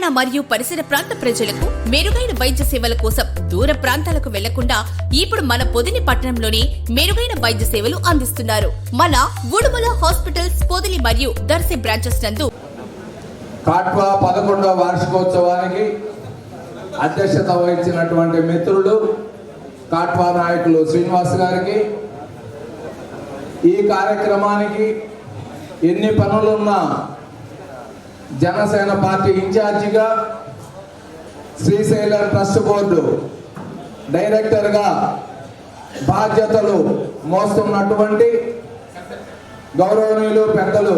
తెలంగాణ మరియు పరిసర ప్రాంత ప్రజలకు మెరుగైన వైద్య సేవల కోసం దూర ప్రాంతాలకు వెళ్ళకుండా ఇప్పుడు మన పొదిని పట్టణంలోనే మెరుగైన వైద్య సేవలు అందిస్తున్నారు. మన ఉడుమల హాస్పిటల్స్ పొదిలి మరియు దర్శి బ్రాంచెస్ నందు కాట్వా పదకొండవ వార్షికోత్సవానికి అధ్యక్షత వహించినటువంటి మిత్రులు కాట్వా నాయకులు శ్రీనివాస్ గారికి ఈ కార్యక్రమానికి ఎన్ని పనులున్నా జనసేన పార్టీ ఇన్ఛార్జిగా శ్రీశైలం ట్రస్ట్ బోర్డు డైరెక్టర్గా బాధ్యతలు మోస్తున్నటువంటి గౌరవనీయులు పెద్దలు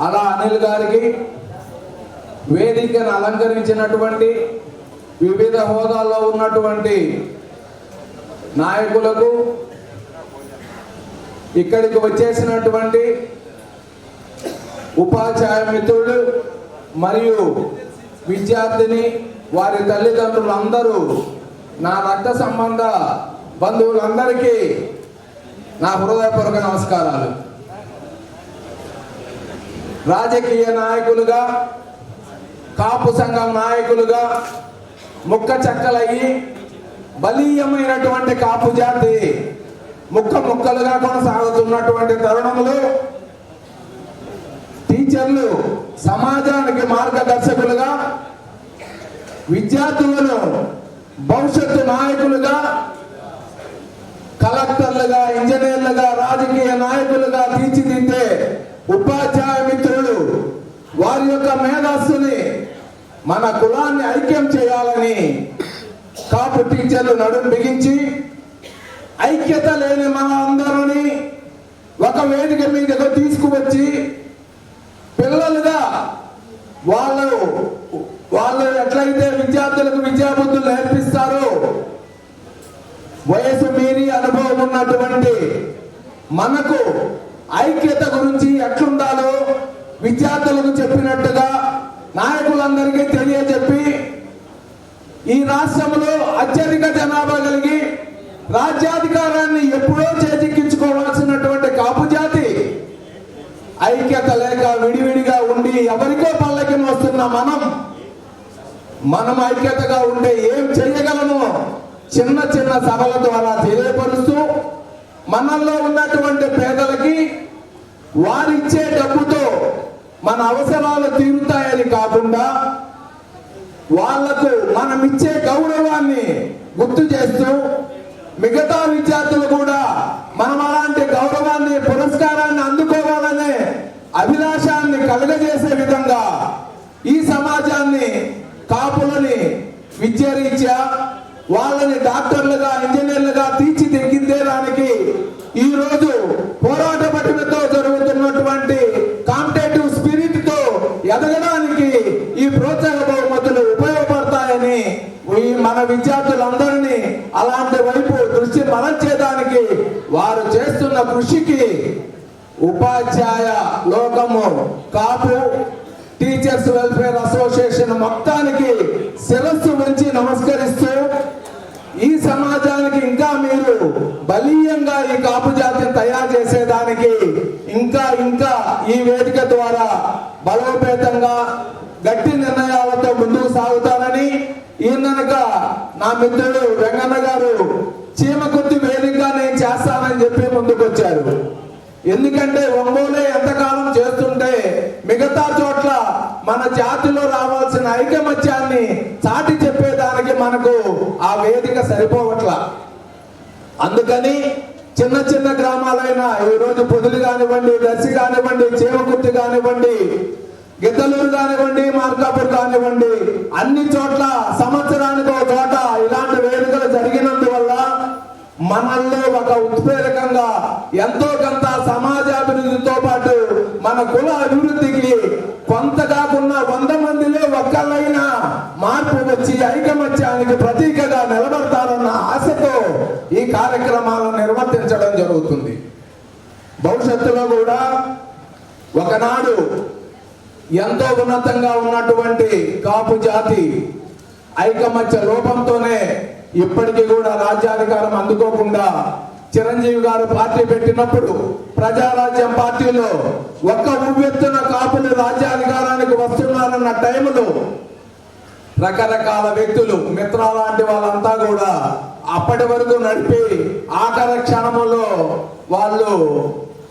అలా అనిల్ గారికి వేదికను అలంకరించినటువంటి వివిధ హోదాల్లో ఉన్నటువంటి నాయకులకు ఇక్కడికి వచ్చేసినటువంటి ఉపాధ్యాయ మిత్రుడు మరియు విద్యార్థిని వారి తల్లిదండ్రులు అందరూ నా రక్త సంబంధ బంధువులందరికీ నా హృదయపూర్వక నమస్కారాలు. రాజకీయ నాయకులుగా కాపు సంఘం నాయకులుగా ముక్క చెక్కలయ్యి బలీయమైనటువంటి కాపు జాతి ముక్క ముక్కలుగా కొనసాగుతున్నటువంటి తరుణంలో టీచర్లు సమాజానికి మార్గదర్శకులుగా విద్యార్థులను భవిష్యత్తు నాయకులుగా కలెక్టర్లుగా ఇంజనీర్లుగా రాజకీయ నాయకులుగా తీర్చిదిద్దే ఉపాధ్యాయ మిత్రులు వారి యొక్క మేధస్సుని మన కులాన్ని ఐక్యం చేయాలని కాపు టీచర్లు నడుం బిగించి ఐక్యత లేని మన అందరినీ ఒక వేదిక మీదకు తీసుకువచ్చి వాళ్ళు వాళ్ళు ఎట్లయితే విద్యార్థులకు విద్యాబుద్ధులు నేర్పిస్తారో వయసు మీరి అనుభవం ఉన్నటువంటి మనకు ఐక్యత గురించి ఎట్లుండాలో విద్యార్థులకు చెప్పినట్టుగా నాయకులందరికీ తెలియజెప్పి ఈ రాష్ట్రంలో అత్యధిక జనాభా కలిగి రాజ్యాధికారాన్ని ఎప్పుడో చేజిక్కించుకోవాల్సినటువంటి కాపు జాతి ఐక్యత లేక విడివిడిగా ఉండి ఎవరికో పల్లకి వస్తున్న మనం మనం ఐక్యతగా ఉండే ఏం చేయగలము? చిన్న చిన్న సభల ద్వారా తెలియపరుస్తూ మనల్లో ఉన్నటువంటి పేదలకి వారిచ్చే డబ్బుతో మన అవసరాలు తీరుతాయని కాకుండా వాళ్ళకు మనం ఇచ్చే గౌరవాన్ని గుర్తు చేస్తూ మిగతా విద్యార్థులు కూడా మనం అలా కలుగజేసే విధంగా ఈ సమాజాన్ని కాపులని విద్యారీత్యా వాళ్ళని డాక్టర్లుగా ఇంజనీర్లుగా తీర్చిదిద్దేదానికి ఈ రోజు పోరాట పట్టుదలతో జరుగుతున్నటువంటి కాంపిటేటివ్ స్పిరిట్తో ఎదగడానికి ఈ ప్రోత్సాహ బహుమతులు ఉపయోగపడతాయని ఈ మన విద్యార్థులందరినీ అలాంటి వైపు దృష్టి మరల్చేదానికి వారు చేస్తున్న కృషికి ఉపాధ్యాయ లోకము కాపు. టీచర్స్ వెల్ఫేర్ అసోసియేషన్ మొత్తానికి శిరస్సు నుంచి నమస్కరిస్తూ ఈ సమాజానికి ఇంకా మీరు బలీయంగా ఈ కాపు జాతిని తయారు చేసేదానికి ఇంకా ఇంకా ఈ వేదిక ద్వారా బలోపేతంగా గట్టి నిర్ణయాలతో ముందుకు సాగుతానని ఈయనక నా మిత్రుడు వెంగన్న గారు ఎందుకంటే ఒంగోలే ఎంతకాలం చేస్తుంటే మిగతా చోట్ల మన జాతిలో రావాల్సిన ఐకమత్యాన్ని చాటి చెప్పేదానికి మనకు ఆ వేదిక సరిపోవట్ల. అందుకని చిన్న చిన్న గ్రామాలైన ఈ రోజు పొదులు కానివ్వండి దర్శి కానివ్వండి చేమకుర్తి కానివ్వండి గిద్దలూరు కానివ్వండి మార్కాపూర్ కానివ్వండి అన్ని చోట్ల సంవత్సరానికి ఒక చోట ఇలాంటి వేదికలు జరిగినందువల్ల మనల్లో ఒక ఉత్ప్రేరకంగా ఎంతో కొంత సమాజాభివృద్ధితో పాటు మన కుల అభివృద్ధికి కొంత కాకుండా వంద మందిలో ఒక్కళ్ళైనా మార్పు వచ్చి ఐకమత్యానికి ప్రతీకగా నిలబడతారన్న ఆశతో ఈ కార్యక్రమాలను నిర్వర్తించడం జరుగుతుంది. భవిష్యత్తులో కూడా ఒకనాడు ఎంతో ఉన్నతంగా ఉన్నటువంటి కాపు జాతి ఐకమత్య లోపంతోనే ఇప్పటికీ కూడా రాజ్యాధికారం అందుకోకుండా చిరంజీవి గారు పార్టీ పెట్టినప్పుడు ప్రజారాజ్యం పార్టీలో ఒక్క ఉవ్వెత్తున కాపులు రాజ్యాధికారానికి వస్తున్నారన్న టైంలో రకరకాల వ్యక్తులు మిత్ర లాంటి వాళ్ళంతా కూడా అప్పటి వరకు నడిపి ఆఖరి క్షణములో వాళ్ళు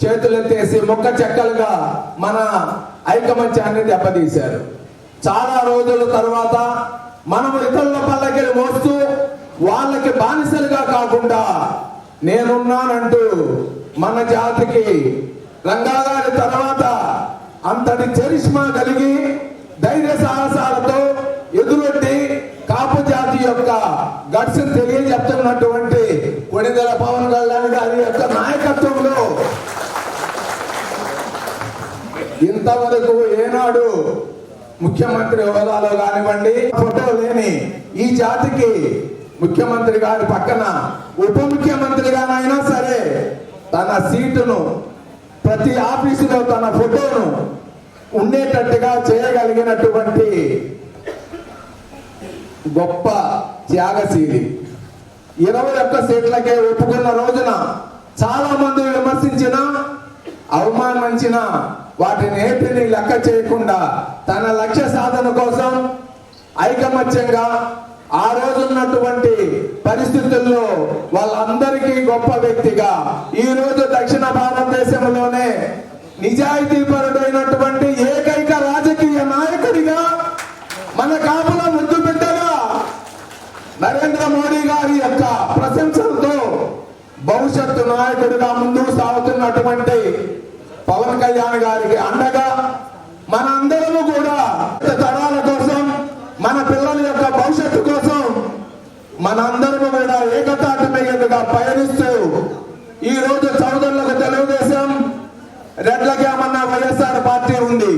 చేతులెత్తేసి ముక్క చెక్కలుగా మన ఐకమత్యాన్ని దెబ్బతీశారు. చాలా రోజుల తర్వాత మనం ఇతరుల పల్లకిని మోస్తూ వాళ్ళకి బానిసలుగా కాకుండా నేనున్నానంటూ మన జాతికి రంగాగారి తర్వాత అంతటి చరిష్మా కలిగి ధైర్య సాహసాలతో ఎదురొట్టి కాపు జాతి యొక్క గట్స్ తెలియజెప్తున్నటువంటి కొణిదల పవన్ కళ్యాణ్ గారి యొక్క నాయకత్వంలో ఇంతవరకు ఏనాడు ముఖ్యమంత్రి హోదాలో కానివ్వండి ఫోటో లేని ఈ జాతికి ముఖ్యమంత్రి గారి పక్కన ఉప ముఖ్యమంత్రిగానైనా సరే తన సీటును ప్రతి ఆఫీసులో తన ఫోటోను ఉండేటట్టుగా చేయగలిగినటువంటి గొప్ప త్యాగశీలి. ఇరవై ఒక్క సీట్లకే ఒప్పుకున్న రోజున చాలా మంది విమర్శించిన అవమానించిన వాటిని ఏటిని లెక్క చేయకుండా తన లక్ష్య సాధన కోసం ఐకమత్యంగా ఆ రోజు ఉన్నటువంటి పరిస్థితుల్లో వాళ్ళందరికీ గొప్ప వ్యక్తిగా ఈ రోజు దక్షిణ భారతదేశంలోనే నిజాయితీపరుడైనటువంటి ఏకైక రాజకీయ నాయకుడిగా మన కాపుల ముద్దు బిడ్డగా నరేంద్ర మోడీ గారి యొక్క ప్రశంసలతో భవిష్యత్తు నాయకుడిగా ముందుకు సాగుతున్నటువంటి పవన్ కళ్యాణ్ గారికి అండగా మనందరము కూడా తరాల కోసం మన పిల్లల యొక్క భవిష్యత్తు కోసం మనందరము కూడా ఏకతాటి మీదుగా పయనిస్తూ ఈ రోజు చౌదరులకు తెలుగుదేశం రెడ్లకేమన్న వైఎస్ఆర్ పార్టీ ఉంది.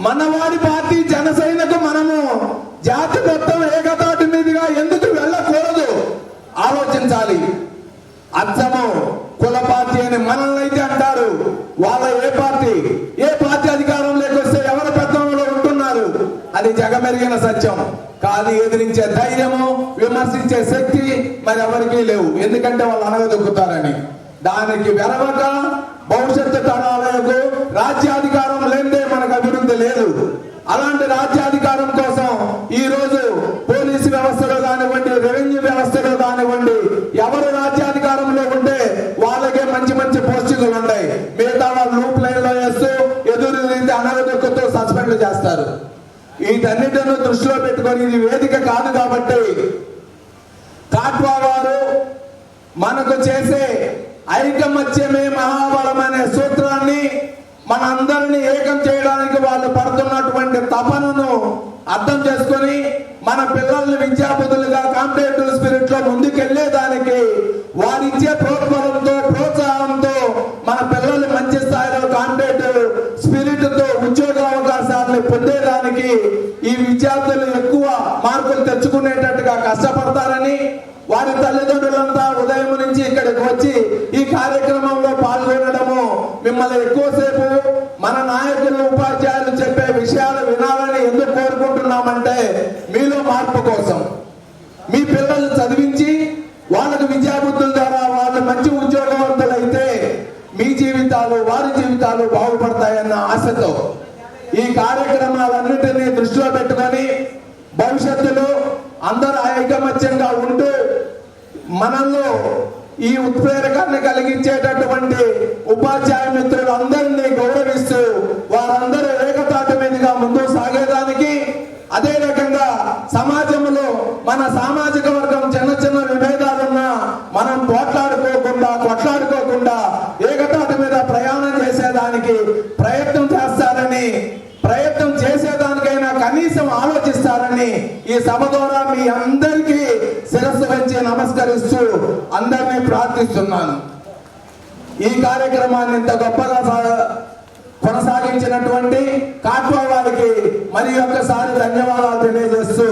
మనవాడి పార్టీ జనసేనకు మనము జాతి మొత్తం ఏకతాటి మీదుగా ఎందుకు వెళ్ళకూడదు? ఆలోచించాలి. అచ్చము కుల పార్టీ అని మనల్ని అయితే అంటారు. వాళ్ళ ఏ పార్టీ? ఏ పార్టీ అధికారం అది జగమెరిగిన సత్యం. కాదు ఎదిరించే ధైర్యము విమర్శించే శక్తి మరి ఎవరికీ లేవు. ఎందుకంటే వాళ్ళు అనగదొక్కుతారని. దానికి వెరవక భవిష్యత్తు తరాలకు రాజ్యాధికారం లేదే మనకు అభివృద్ధి లేదు. అలాంటి రాజ్యాధికారం కోసం ఈ రోజు పోలీసు వ్యవస్థలో కానివ్వండి రెవెన్యూ వ్యవస్థలో కానివ్వండి ఎవరు రాజ్యాధికారంలో ఉంటే వాళ్ళకే మంచి మంచి పోస్టింగ్లు ఉన్నాయి మిగతా వాళ్ళు లూప్ లైన్లో వేస్తూ ఎదురు రీతి అనగదొక్కుతూ సస్పెండ్ చేస్తారు వీటన్నిటిను దృష్టిలో పెట్టుకొని ఇది వేదిక కాదు కాబట్టి కాట్వా వారు మనకు చేసే ఐకమత్యమే మహాబలం అనే సూత్రాన్ని మనందరినీ ఏకం చేయడానికి వాళ్ళు పడుతున్నటువంటి తపనను అర్థం చేసుకొని మన పిల్లల్ని విద్యాబుద్ధులుగా కాంపిటేటివ్ స్పిరిట్లో ముందుకెళ్ళేదానికి వారిచ్చే ప్రోత్సాహంతో ప్రోత్సాహంతో మన పిల్లల్ని మంచి స్థాయిలో కాంపిటేటివ్ స్పిరిట్తో ఉద్యోగ అవకాశాలను పొందేదానికి ఈ విద్యార్థులు ఎక్కువ మార్కులు తెచ్చుకునేటట్టుగా కష్టపడతారని వారి తల్లిదండ్రులంతా ఉదయం నుంచి ఇక్కడికి వచ్చి ఈ కార్యక్రమంలో పాల్గొనడము మిమ్మల్ని ఎక్కువసేపు మన నాయకులు ఉపాధ్యాయులు చెప్పే విషయాలు వినాలని ఎందుకు కోరుకుంటున్నామంటే మీలో మార్పు కోసం. మీ పిల్లల్ని చదివించి వాళ్ళకు విద్యాబుద్ధుల ద్వారా వాళ్ళు మంచి ఉద్యోగవంతులైతే మీ జీవితాలు వారి జీవితాలు బాగుపడతాయన్న ఆశతో ఈ కార్యక్రమాలన్నింటినీ దృష్టిలో పెట్టుకొని భవిష్యత్తులో అందరూ ఐకమత్యంగా ఉంటూ మనల్లో ఈ ఉత్ప్రేరకాన్ని కలిగించేటటువంటి ఉపాధ్యాయ మిత్రులు అందరినీ గౌరవిస్తూ వారందరూ ఏకతాటి మీదుగా ముందుకు సాగేదానికి అదే రకంగా సమాజంలో మన సామాజిక వర్గం చిన్న చిన్న విభేదాలున్నా మనం పోట్లాడుకోకుండా కొట్లాడుకోకుండా ఏకతాటి మీద ప్రయాణం చేసేదానికి ప్రయత్నం చేస్తారని ప్రయత్నం చేసేదానికైనా కనీసం ఆలోచిస్తారని ఈ సభ ద్వారా మీ అందరికీ శిరస్సు వచ్చి నమస్కరిస్తూ అందరినీ ప్రార్థిస్తున్నాను. ఈ కార్యక్రమాన్ని ఇంత గొప్పగా కొనసాగించినటువంటి కాట్వా వారికి మరి ఒక్కసారి ధన్యవాదాలు తెలియజేస్తూ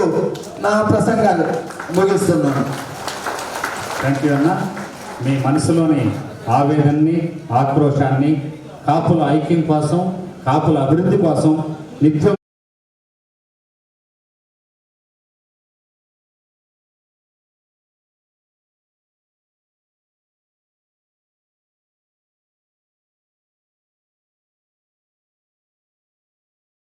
నా ప్రసంగాలు ముగిస్తున్నాను. థ్యాంక్ యూ అన్న. మీ మనసులోని ఆవేదనని ఆక్రోశాన్ని కాపుల ఐక్యం కోసం కాపుల అభివృద్ధి కోసం నిత్యం